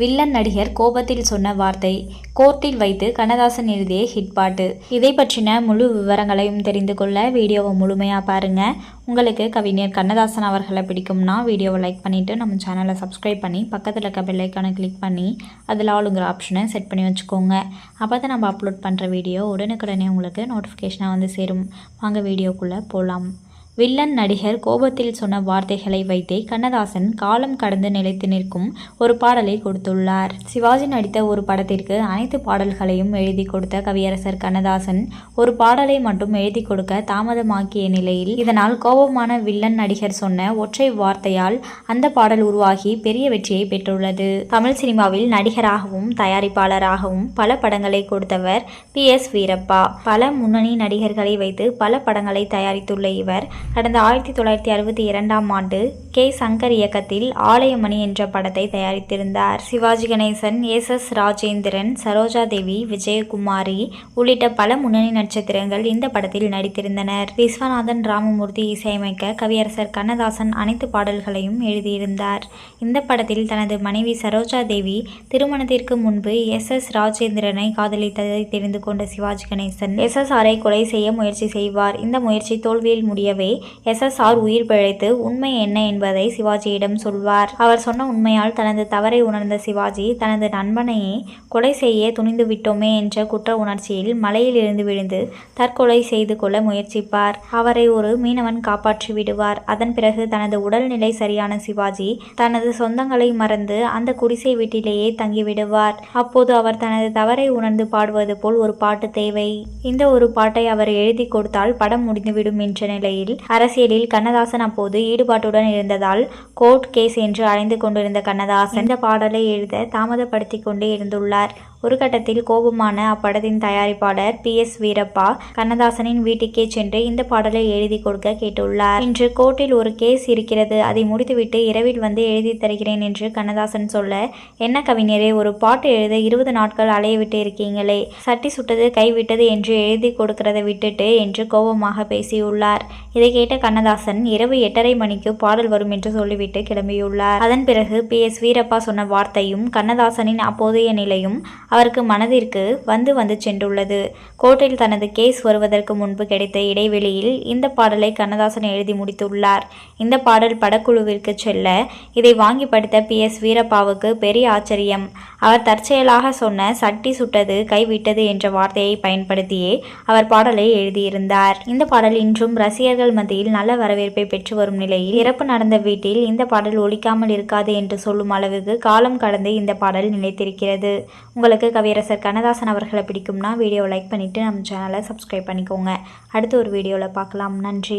Villain நடிகர் கோபத்தில் சொன்ன வார்த்தை கோர்ட்டில் வைத்து கண்ணதாசன் எழுதிய ஹிட் பாட்டு. இதை பற்றின முழு விவரங்களையும் தெரிந்து கொள்ள வீடியோவை முழுமையாக பாருங்கள் உங்களுக்கு கவிஞர் கண்ணதாசன் அவர்களை பிடிக்கும்னா வீடியோவை லைக் பண்ணிவிட்டு நம்ம சேனலை சப்ஸ்கிரைப் பண்ணி பக்கத்தில் இருக்க பெல்லைக்கானை கிளிக் பண்ணி அதில் ஆளுங்கிற ஆப்ஷனை செட் பண்ணி வச்சுக்கோங்க. அப்போ தான் நம்ம அப்லோட் பண்ணுற வீடியோ உடனுக்குடனே உங்களுக்கு நோட்டிஃபிகேஷனாக வந்து சேரும். வாங்க வீடியோக்குள்ளே போகலாம் வில்லன் நடிகர் கோபத்தில் சொன்ன வார்த்தைகளை வைத்தே கண்ணதாசன் காலம் கடந்து நிலைத்து நிற்கும் ஒரு பாடலை கொடுத்துள்ளார். சிவாஜி நடித்த ஒரு படத்திற்கு அனைத்து பாடல்களையும் எழுதி கொடுத்த கவியரசர் கண்ணதாசன் ஒரு பாடலை மட்டும் எழுதி கொடுக்க தாமதமாக்கிய நிலையில் இதனால் கோபமான வில்லன் நடிகர் சொன்ன ஒற்றை வார்த்தையால் அந்த பாடல் உருவாகி பெரிய வெற்றியை பெற்றுள்ளது. தமிழ் சினிமாவில் நடிகராகவும் தயாரிப்பாளராகவும் பல படங்களை கொடுத்தவர் பி எஸ் வீரப்பா. பல முன்னணி நடிகர்களை வைத்து பல படங்களை தயாரித்துள்ள இவர் கடந்த ஆயிரத்தி தொள்ளாயிரத்தி அறுபத்தி இரண்டாம் ஆண்டு கே சங்கர் இயக்கத்தில் ஆலயமணி என்ற படத்தை தயாரித்திருந்தார். சிவாஜி கணேசன் எஸ். எஸ். ராஜேந்திரன் சரோஜா தேவி விஜயகுமாரி உள்ளிட்ட பல முன்னணி நட்சத்திரங்கள் இந்த படத்தில் நடித்திருந்தனர். விஸ்வநாதன் ராமமூர்த்தி இசையமைக்க கவியரசர் கண்ணதாசன் அனைத்து பாடல்களையும் எழுதியிருந்தார். இந்த படத்தில் தனது மனைவி சரோஜா தேவி திருமணத்திற்கு முன்பு எஸ். எஸ். ராஜேந்திரனை காதலித்ததை தெரிந்து கொண்ட சிவாஜி கணேசன் எஸ். எஸ். ஆரை கொலை செய்ய முயற்சி செய்வார். இந்த முயற்சி தோல்வியில் முடியவே எஸ். எஸ்ஆர் உயிர் பிழைத்து உண்மை என்ன என்பதை சிவாஜியிடம் சொல்வார். அவர் சொன்ன உண்மையால் தனது தவறை உணர்ந்த சிவாஜி தனது நண்பனையே கொலை செய்ய துணிந்து விட்டோமே என்ற குற்ற உணர்ச்சியில் மலையில் இருந்து விழுந்து தற்கொலை செய்து கொள்ள முயற்சிப்பார். அவரை ஒரு மீனவன் காப்பாற்றி விடுவார். அதன் பிறகு தனது உடல்நிலை சரியான சிவாஜி தனது சொந்தங்களை மறந்து அந்த குடிசை வீட்டிலேயே தங்கிவிடுவார். அப்போது அவர் தனது தவறை உணர்ந்து பாடுவது போல் ஒரு பாட்டு தேவை. இந்த ஒரு பாட்டை அவர் எழுதி கொடுத்தால் படம் முடிந்துவிடும் என்ற நிலையில் அரசியலில் கண்ணதாசன் அப்போது ஈடுபாட்டுடன் இருந்த இருந்ததால் கோர்ட் கேஸ் என்று அழைந்து கொண்டிருந்த கண்ணதாசன் இந்த பாடலை எழுத தாமதப்படுத்தி கொண்டே இருந்துள்ளார். ஒரு கட்டத்தில் கோபமான அப்படத்தின் தயாரிப்பாளர் பி. எஸ். வீரப்பா கண்ணதாசனின் வீட்டுக்கே சென்று இந்த பாடலை எழுதி கொடுக்க கேட்டுள்ளார். இன்று கோர்ட்டில் ஒரு கேஸ் இருக்கிறது. அதை முடித்துவிட்டு இரவில் வந்து எழுதி தருகிறேன் என்று கண்ணதாசன் சொல்ல என்ன கவிஞரே ஒரு பாட்டு எழுத இருபது நாட்கள் அலைய விட்டு இருக்கீங்களே. சட்டி சுட்டது கைவிட்டது என்று எழுதி கொடுக்கிறத விட்டுட்டு என்று கோபமாக பேசியுள்ளார். இதை கேட்ட கண்ணதாசன் இரவு எட்டரை மணிக்கு பாடல் வரும் என்று சொல்லிவிட்டு கிளம்பியுள்ளார். அதன் பிறகு பி. எஸ். வீரப்பா சொன்ன வார்த்தையும் கண்ணதாசனின் அப்போதைய நிலையும் அவருக்கு மனதிற்கு வந்து வந்து சென்றுள்ளது. கோர்ட்டில் தனது கேஸ் வருவதற்கு முன்பு கிடைத்த இடைவெளியில் இந்த பாடலை கண்ணதாசன் எழுதி முடித்துள்ளார். இந்த பாடல் படக்குழுவிற்கு செல்ல இதை வாங்கி படித்த பி. எஸ். வீரப்பாவுக்கு பெரிய ஆச்சரியம். அவர் தற்செயலாக சொன்ன சட்டி சுட்டது கைவிட்டது என்ற வார்த்தையை பயன்படுத்தியே அவர் பாடலை எழுதியிருந்தார். இந்த பாடல் இன்றும் ரசிகர்கள் மத்தியில் நல்ல வரவேற்பை பெற்று வரும் நிலையில் இறப்பு நடந்த வீட்டில் இந்த பாடல் ஒழிக்காமல் இருக்காது என்று சொல்லும் அளவுக்கு காலம் கடந்து இந்த பாடல் நிலைத்திருக்கிறது. உங்களுக்கு கவியரசர் கண்ணதாசன் அவர்களை பிடிக்கும்னா வீடியோவை லைக் பண்ணிவிட்டு நம்ம சேனலை சப்ஸ்கிரைப் பண்ணிக்கோங்க. அடுத்த ஒரு வீடியோவில் பார்க்கலாம். நன்றி.